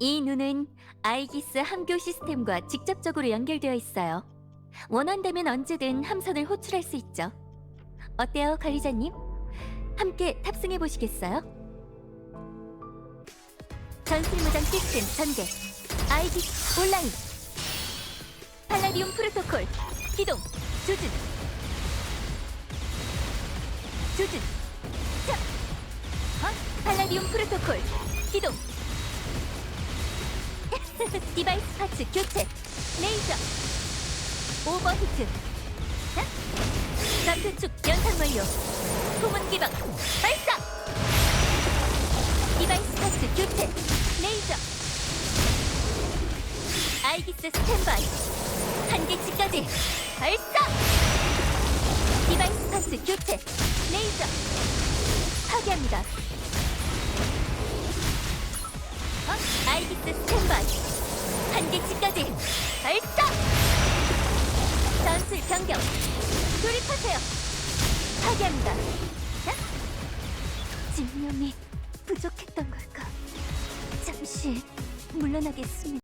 이 눈은 아이기스 함교 시스템과 직접적으로 연결되어 있어요. 원한다면 언제든 함선을 호출할 수 있죠. 어때요, 관리자님? 함께 탑승해 보시겠어요? 전술 무장 시스템 전개. 아이기스 온라인. 팔라디움 프로토콜 기동. 조준. 조준. 자. 어? 팔라디움 프로토콜 기동. 디바이스 파츠 교체. 레이저. 오버히트. 자. 전투축 연상 완료. 소문 기방 발사. 디바이스 파츠 교체. 레이저. 아이기스 스탠바이. 한계치까지 발사. 디바이스 파츠 교체. 레이저. 파괴합니다. 어? 아이기스 스탠바이. 변경. 돌입하세요. 파괴합니다. 자? 집념이 부족했던 걸까? 잠시 물러나겠습니다.